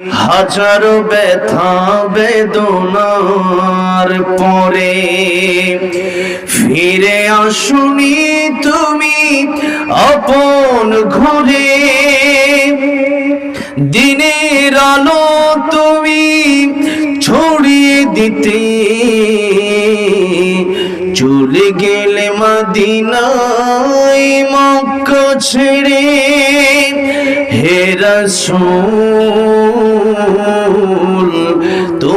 হাজারো ব্যথা বেদনার পরে ফিরে আসুনি তুমি আপন ঘরে। দিনের আলো তুমি ছড়িয়ে দিতে। চলে গেলে মদিনায় মক্কা ছেড়ে হেরা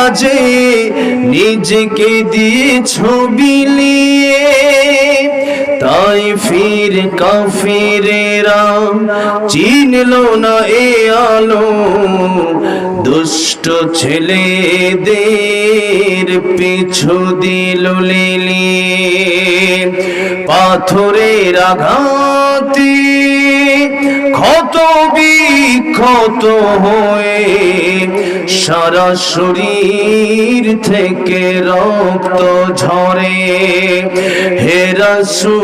কাজে নিজেকে দিয়ে ছবি নিয়ে, তাই ফির কাফিরেরা চিনল না এ আলো দুষ্ট ছেলে ছেলেদের পিছু দিল লিলিয়ে পাথরের আঘাতে ক্ষত বিক্ষত হয়ে সারা শরীর থেকে রক্ত ঝরে। হে রাসূল,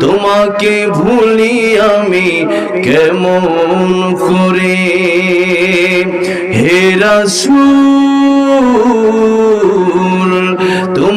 তোমাকে ভুলি আমি কেমন করে? হে রাসূল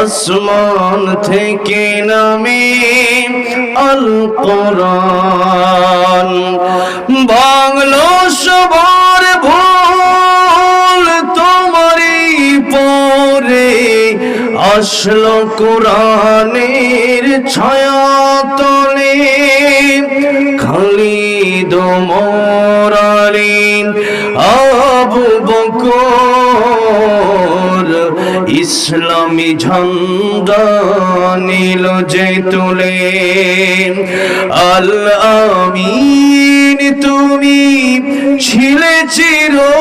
আসমান থেকে নামে আল কোরআন। বাংলো সবার ভুল তোমারই পরে আসলো কোরআনের ছায়া তলে। খালিদ মোরারিন আবু বকর ইসলামী ঝন্ডা নীল যে তুলে আল আমিন, তুমি ছিলে চিরদিন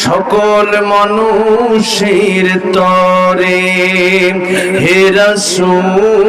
সকল মানুষের তরে। হে রাসূল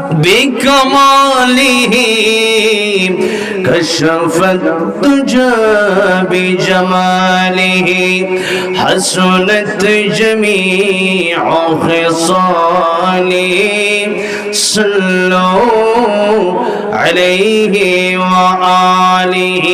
بكماله كشف الدجى بجماله حسنت جميع خصاله صلوا عليه وآله